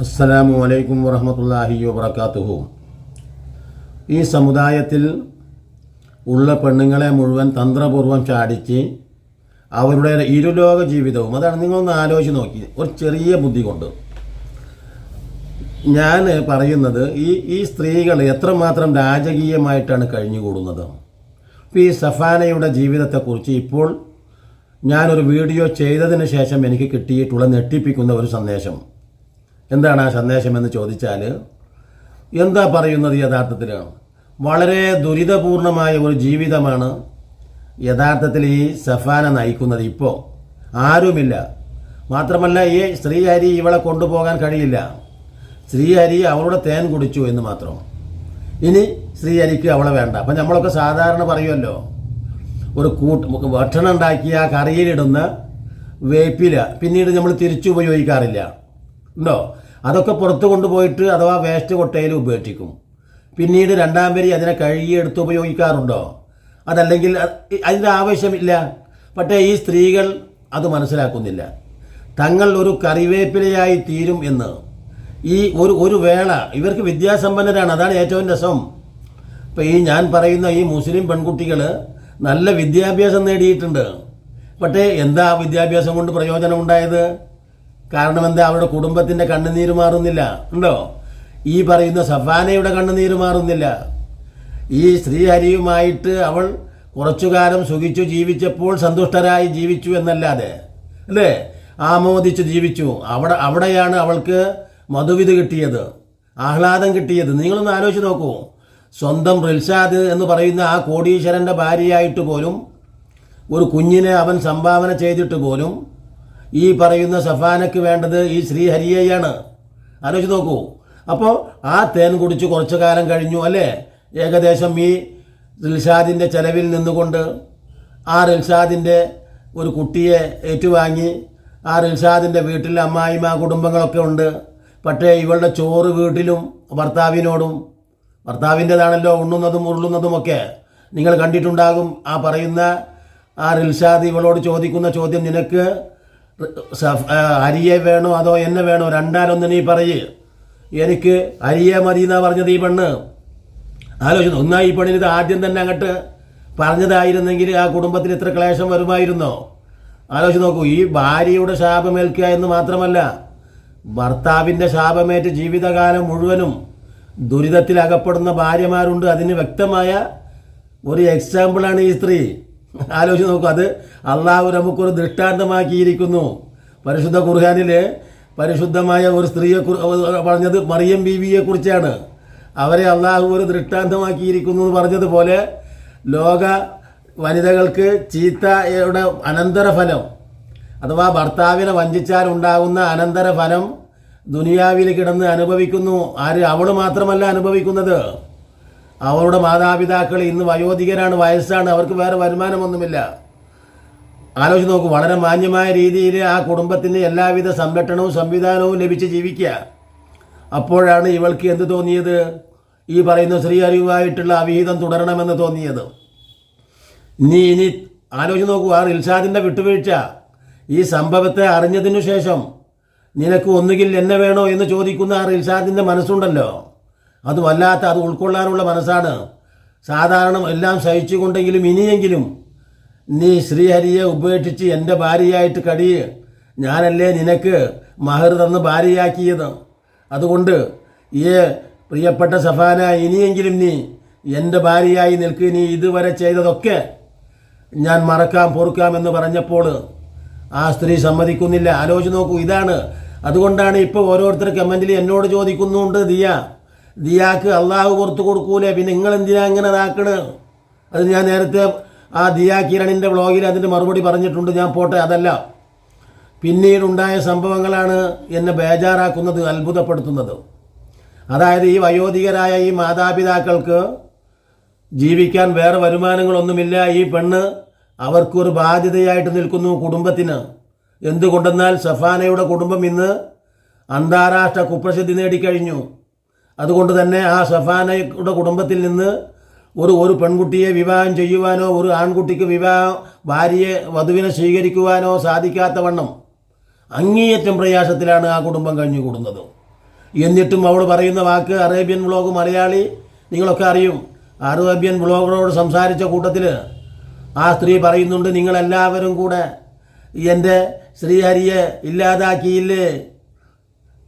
അസ്സലാമു അലൈക്കും വറഹമത്തല്ലാഹി വബർക്കാത്തുഹു ഈ സമുദായത്തിൽ ഉള്ള പെണ്ണുങ്ങളെ മുഴുവൻ തന്ത്രപൂർവം ചാടിച്ച് അവരുടെ ഇരുലോക ജീവിതവും അതാണ് നിങ്ങളൊന്ന് ആലോചിച്ച് നോക്കി ഒരു ചെറിയ ബുദ്ധി കൊണ്ട്. ഞാൻ പറയുന്നത് ഈ ഈ സ്ത്രീകൾ എത്രമാത്രം രാജകീയമായിട്ടാണ് കഴിഞ്ഞുകൂടുന്നത്. ഇപ്പോൾ ഈ സഫാനയുടെ ജീവിതത്തെക്കുറിച്ച് ഇപ്പോൾ ഞാനൊരു വീഡിയോ ചെയ്തതിന് ശേഷം എനിക്ക് കിട്ടിയിട്ടുള്ള ഞെട്ടിപ്പിക്കുന്ന ഒരു സന്ദേശം. എന്താണ് ആ സന്ദേശം എന്ന് ചോദിച്ചാൽ എന്താ പറയുന്നത് യഥാർത്ഥത്തിൽ വളരെ ദുരിതപൂർണമായ ഒരു ജീവിതമാണ് യഥാർത്ഥത്തിൽ ഈ സഫാന നയിക്കുന്നത് ഇപ്പോൾ ആരുമില്ല. മാത്രമല്ല ഈ ശ്രീഹരി ഇവളെ കൊണ്ടുപോകാൻ കഴിയില്ല. ശ്രീഹരി അവളുടെ തേൻ കുടിച്ചു എന്ന് മാത്രം. ഇനി ശ്രീഹരിക്ക് അവളെ വേണ്ട. അപ്പം നമ്മളൊക്കെ സാധാരണ പറയുമല്ലോ ഒരു കൂട്ട് ഭക്ഷണം ഉണ്ടാക്കിയ കറിയിലിടുന്ന വേപ്പില പിന്നീട് നമ്മൾ തിരിച്ചുപയോഗിക്കാറില്ല. ഉണ്ടോ? അതൊക്കെ പുറത്ത് കൊണ്ടുപോയിട്ട് അഥവാ വേസ്റ്റ് കൊട്ടയിൽ ഉപേക്ഷിക്കും പിന്നീട് രണ്ടാം വരി അതിനെ കഴുകിയെടുത്ത് ഉപയോഗിക്കാറുണ്ടോ? അതല്ലെങ്കിൽ അത് അതിന്റെ ആവശ്യമില്ല. പക്ഷേ ഈ സ്ത്രീകൾ അത് മനസ്സിലാക്കുന്നില്ല. തങ്ങൾ ഒരു കറിവേപ്പിലയായി തീരും എന്ന്. ഈ ഒരു ഒരു വേള ഇവർക്ക് വിദ്യാസമ്പന്നരാണ്. അതാണ് ഏറ്റവും രസം. ഇപ്പം ഈ ഞാൻ പറയുന്ന ഈ മുസ്ലിം പെൺകുട്ടികൾ നല്ല വിദ്യാഭ്യാസം നേടിയിട്ടുണ്ട്. പക്ഷേ എന്താ വിദ്യാഭ്യാസം കൊണ്ട് പ്രയോജനം ഉണ്ടായത് കാരണം എന്താ അവരുടെ കുടുംബത്തിന്റെ കണ്ണുനീര് മാറുന്നില്ല. ഉണ്ടോ? ഈ പറയുന്ന സഫാനയുടെ കണ്ണുനീര് മാറുന്നില്ല. ഈ ശ്രീഹരിയുമായിട്ട് അവൾ കുറച്ചു കാലം സുഖിച്ചു ജീവിച്ചപ്പോൾ സന്തുഷ്ടരായി ജീവിച്ചു എന്നല്ലാതെ അല്ലേ? ആമോദിച്ച് ജീവിച്ചു. അവിടെ അവിടെയാണ് അവൾക്ക് മധുവിത് കിട്ടിയത് ആഹ്ലാദം കിട്ടിയത്. നിങ്ങളൊന്ന് ആലോചിച്ച് നോക്കൂ. സ്വന്തം റിൽഷാദ് എന്ന് പറയുന്ന ആ കോടീശ്വരന്റെ ഭാര്യയായിട്ട് പോലും ഒരു കുഞ്ഞിനെ അവൻ സംഭാവന ചെയ്തിട്ട് പോലും ഈ പറയുന്ന സഫാനയ്ക്ക് വേണ്ടത് ഈ ശ്രീഹരിയെയാണ്. ആലോചിച്ച് നോക്കൂ. അപ്പോൾ ആ തേൻ കുടിച്ച് കുറച്ചു കാലം കഴിഞ്ഞു അല്ലേ? ഏകദേശം ഈ റിൽഷാദിന്റെ ചെലവിൽ നിന്നുകൊണ്ട് ആ റിൽഷാദിന്റെ ഒരു കുട്ടിയെ ഏറ്റുവാങ്ങി. ആ റിൽഷാദിന്റെ വീട്ടിൽ അമ്മായിമ കുടുംബങ്ങളൊക്കെ ഉണ്ട്. പക്ഷേ ഇവളുടെ ചോറ് വീട്ടിലും ഭർത്താവിനോടും ഭർത്താവിന്റെതാണല്ലോ ഉണ്ണുന്നതും ഉരുളുന്നതും ഒക്കെ നിങ്ങൾ കണ്ടിട്ടുണ്ടാകും ആ പറയുന്ന ആ റിൽഷാദ് ഇവളോട് ചോദിക്കുന്ന ചോദ്യം നിനക്ക് അരിയെ വേണോ അതോ എന്നെ വേണോ? രണ്ടാലൊന്ന് നീ പറയ്. എനിക്ക് അരിയെ മതി എന്നാ പറഞ്ഞത് ഈ പെണ്ണ്. ആലോചിച്ചു ഒന്നായി ഈ പെണ്ണിന് ആദ്യം തന്നെ അങ്ങോട്ട് പറഞ്ഞതായിരുന്നെങ്കിൽ ആ കുടുംബത്തിൽ ഇത്ര ക്ലേശം വരുമായിരുന്നോ? ആലോചിച്ച് നോക്കൂ ഈ ഭാര്യയുടെ ശാപമേൽക്കുക എന്ന് മാത്രമല്ല ഭർത്താവിന്റെ ശാപമേറ്റ് ജീവിതകാലം മുഴുവനും ദുരിതത്തിൽ അകപ്പെടുന്ന ഭാര്യമാരുണ്ട്. അതിന് വ്യക്തമായ ഒരു എക്സാമ്പിളാണ് ഈ സ്ത്രീ. ആലോചിച്ച് നോക്കൂ അത് അള്ളാഹു നമുക്കൊരു ദൃഷ്ടാന്തമാക്കിയിരിക്കുന്നു. പരിശുദ്ധ ഖുർഹാനിൽ പരിശുദ്ധമായ ഒരു സ്ത്രീയെ പറഞ്ഞത് മറിയം ബീവിയെ കുറിച്ചാണ്. അവരെ അള്ളാഹു ഒരു ദൃഷ്ടാന്തമാക്കിയിരിക്കുന്നു എന്ന് പറഞ്ഞതുപോലെ ലോക വനിതകൾക്ക് ചീത്തയുടെ അനന്തരഫലം അഥവാ ഭർത്താവിനെ വഞ്ചിച്ചാൽ ഉണ്ടാകുന്ന അനന്തരഫലം ദുനിയാവിൽ കിടന്ന് അനുഭവിക്കുന്നു. ആര്? അവൾ മാത്രമല്ല അനുഭവിക്കുന്നത്. അവരുടെ മാതാപിതാക്കൾ ഇന്ന് വയോധികരാണ് വയസ്സാണ് അവർക്ക് വേറെ വരുമാനമൊന്നുമില്ല. ആലോചിച്ച് നോക്കൂ വളരെ മാന്യമായ രീതിയിൽ ആ കുടുംബത്തിന് എല്ലാവിധ സംരക്ഷണവും സംവിധാനവും ലഭിച്ച് ജീവിക്കുക. അപ്പോഴാണ് ഇവൾക്ക് എന്ത് തോന്നിയത്? ഈ പറയുന്ന സ്ത്രീ അറിവായിട്ടുള്ള അവിഹിതം തുടരണമെന്ന് തോന്നിയത്. നീ ഇനി ആലോചിച്ച് നോക്കൂ ആ റിൽഷാദിന്റെ വിട്ടുവീഴ്ച ഈ സംഭവത്തെ അറിഞ്ഞതിനു ശേഷം നിനക്ക് ഒന്നുകിൽ എന്നെ വേണോ എന്ന് ചോദിക്കുന്ന ആ റിൽഷാദിന്റെ മനസ്സുണ്ടല്ലോ. അത് വല്ലാത്ത അത് ഉൾക്കൊള്ളാനുള്ള മനസ്സാണ്. സാധാരണ എല്ലാം സഹിച്ചുകൊണ്ടെങ്കിലും ഇനിയെങ്കിലും നീ ശ്രീഹരിയെ ഉപേക്ഷിച്ച് എന്റെ ഭാര്യയായിട്ട് കടി ഞാനല്ലേ നിനക്ക് മഹർ തന്ന് ഭാര്യയാക്കിയത്? അതുകൊണ്ട് ഈ പ്രിയപ്പെട്ട സഫാന ഇനിയെങ്കിലും നീ എന്റെ ഭാര്യയായി നിൽക്ക്. നീ ഇതുവരെ ചെയ്തതൊക്കെ ഞാൻ മറക്കാം പൊറുക്കാം എന്ന് പറഞ്ഞപ്പോൾ ആ സ്ത്രീ സമ്മതിക്കുന്നില്ല. ആലോചിച്ച് നോക്കൂ ഇതാണ്. അതുകൊണ്ടാണ് ഇപ്പോൾ ഓരോരുത്തർ കമന്റിൽ എന്നോട് ചോദിക്കുന്നുണ്ട് ദിയ. ദിയാക്ക് അള്ളാഹു പുറത്തു കൊടുക്കൂലേ? പിന്നെ നിങ്ങൾ എന്തിനാ ഇങ്ങനെ ഇതാക്കണ് അത് ഞാൻ നേരത്തെ ആ ദിയാ കിരണിന്റെ വ്ളോഗിൽ അതിന്റെ മറുപടി പറഞ്ഞിട്ടുണ്ട്. ഞാൻ പോട്ടെ അതല്ല. പിന്നീടുണ്ടായ സംഭവങ്ങളാണ് എന്നെ ബേജാറാക്കുന്നത് അത്ഭുതപ്പെടുത്തുന്നത്. അതായത് ഈ വയോധികരായ ഈ മാതാപിതാക്കൾക്ക് ജീവിക്കാൻ വേറെ വരുമാനങ്ങളൊന്നുമില്ല. ഈ പെണ്ണ് അവർക്കൊരു ബാധ്യതയായിട്ട് നിൽക്കുന്നു കുടുംബത്തിന്. എന്തുകൊണ്ടെന്നാൽ സഫാനയുടെ കുടുംബം ഇന്ന് അന്താരാഷ്ട്ര കുപ്രസിദ്ധി നേടിക്കഴിഞ്ഞു. അതുകൊണ്ട് തന്നെ ആ സഫാനയുടെ കുടുംബത്തിൽ നിന്ന് ഒരു ഒരു പെൺകുട്ടിയെ വിവാഹം ചെയ്യുവാനോ ഒരു ആൺകുട്ടിക്ക് വിവാഹം ഭാര്യയെ വധുവിനെ സ്വീകരിക്കുവാനോ സാധിക്കാത്ത വണ്ണം അങ്ങേയറ്റം പ്രയാസത്തിലാണ് ആ കുടുംബം കഴിഞ്ഞുകൂടുന്നത്. എന്നിട്ടും അവൾ പറയുന്ന വാക്ക് അറേബ്യൻ വ്ളോഗ് മലയാളി നിങ്ങളൊക്കെ അറിയും. അറേബ്യൻ വ്ളോഗറോട് സംസാരിച്ച കൂട്ടത്തിൽ ആ സ്ത്രീ പറയുന്നുണ്ട് നിങ്ങളെല്ലാവരും കൂടെ എന്റെ ശ്രീഹരിയെ ഇല്ലാതാക്കിയില്ലേ?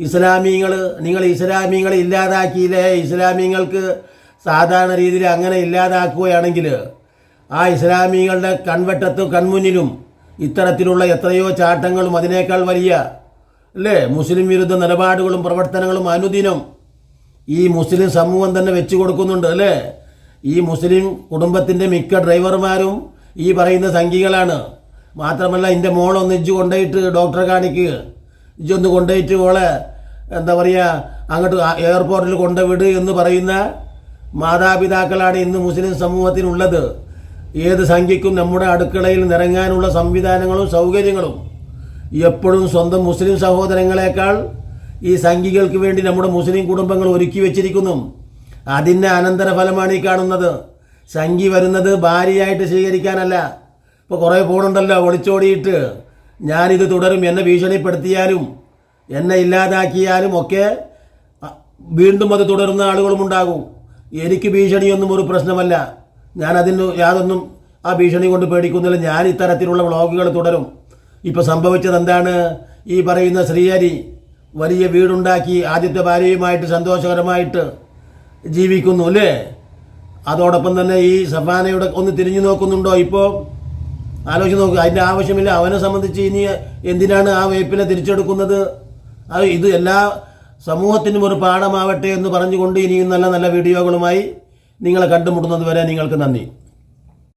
ഇസ്ലാമീങ്ങൾ നിങ്ങൾ ഇസ്ലാമീങ്ങളെ ഇല്ലാതാക്കിയില്ലേ? ഇസ്ലാമീങ്ങൾക്ക് സാധാരണ രീതിയിൽ അങ്ങനെ ഇല്ലാതാക്കുകയാണെങ്കിൽ ആ ഇസ്ലാമികളുടെ കൺവെട്ടത്തും കൺമുന്നിലും ഇത്തരത്തിലുള്ള എത്രയോ ചാട്ടങ്ങളും അതിനേക്കാൾ വലിയ അല്ലേ? മുസ്ലിം വിരുദ്ധ നിലപാടുകളും പ്രവർത്തനങ്ങളും അനുദിനം ഈ മുസ്ലിം സമൂഹം തന്നെ വെച്ചു കൊടുക്കുന്നുണ്ട് അല്ലേ? ഈ മുസ്ലിം കുടുംബത്തിന്റെ മിക്ക ഡ്രൈവർമാരും ഈ പറയുന്ന സംഖ്യകളാണ് മാത്രമല്ല എന്റെ മോളൊന്നിച്ച് കൊണ്ടുപോയിട്ട് ഡോക്ടറെ കാണിക്കുക ഇജ്ജൊന്ന് കൊണ്ടുപോയിട്ട് ഓളെ എന്താ പറയുക അങ്ങോട്ട് എയർപോർട്ടിൽ കൊണ്ടുവിട് എന്ന് പറയുന്ന മാതാപിതാക്കളാണ് ഇന്ന് മുസ്ലിം സമൂഹത്തിനുള്ളത്. ഏത് സംഖ്യയ്ക്കും നമ്മുടെ അടുക്കളയിൽ നിറങ്ങാനുള്ള സംവിധാനങ്ങളും സൗകര്യങ്ങളും എപ്പോഴും സ്വന്തം മുസ്ലിം സഹോദരങ്ങളെക്കാൾ ഈ സംഖ്യകൾക്ക് വേണ്ടി നമ്മുടെ മുസ്ലിം കുടുംബങ്ങൾ ഒരുക്കി വെച്ചിരിക്കുന്നു. അതിന്റെ അനന്തരഫലമാണ് ഈ കാണുന്നത്. സംഖ്യ വരുന്നത് ഭാര്യയായിട്ട് സ്വീകരിക്കാനല്ല. ഇപ്പോൾ കുറേ പോണുണ്ടല്ലോ ഒളിച്ചോടിയിട്ട് ഞാനിത് തുടരും. എന്നെ ഭീഷണിപ്പെടുത്തിയാലും എന്നെ ഇല്ലാതാക്കിയാലും ഒക്കെ വീണ്ടും അത് തുടരുന്ന ആളുകളും ഉണ്ടാകും. എനിക്ക് ഭീഷണിയൊന്നും ഒരു പ്രശ്നമല്ല. ഞാൻ അതിന് യാതൊന്നും ആ ഭീഷണി കൊണ്ട് പേടിക്കുന്നില്ല. ഞാൻ ഇത്തരത്തിലുള്ള വ്ളോഗുകൾ തുടരും. ഇപ്പോൾ സംഭവിച്ചത് എന്താണ് ഈ പറയുന്ന ശ്രീഹരി വലിയ വീടുണ്ടാക്കി ആദ്യത്തെ ഭാര്യയുമായിട്ട് സന്തോഷകരമായിട്ട് ജീവിക്കുന്നു അല്ലേ? അതോടൊപ്പം തന്നെ ഈ സഫാനയുടെ ഒന്ന് തിരിഞ്ഞു നോക്കുന്നുണ്ടോ ഇപ്പോൾ ആലോചിച്ച് നോക്കുക അതിന്റെ ആവശ്യമില്ല. അവനെ സംബന്ധിച്ച് ഇനി എന്തിനാണ് ആ വേപ്പിനെ തിരിച്ചെടുക്കുന്നത്? അത് ഇത് എല്ലാ സമൂഹത്തിനും ഒരു പാഠമാവട്ടെ എന്ന് പറഞ്ഞുകൊണ്ട് ഇനിയും നല്ല നല്ല വീഡിയോകളുമായി നിങ്ങളെ കണ്ടുമുട്ടുന്നത് വരെ നിങ്ങൾക്ക് നന്ദി.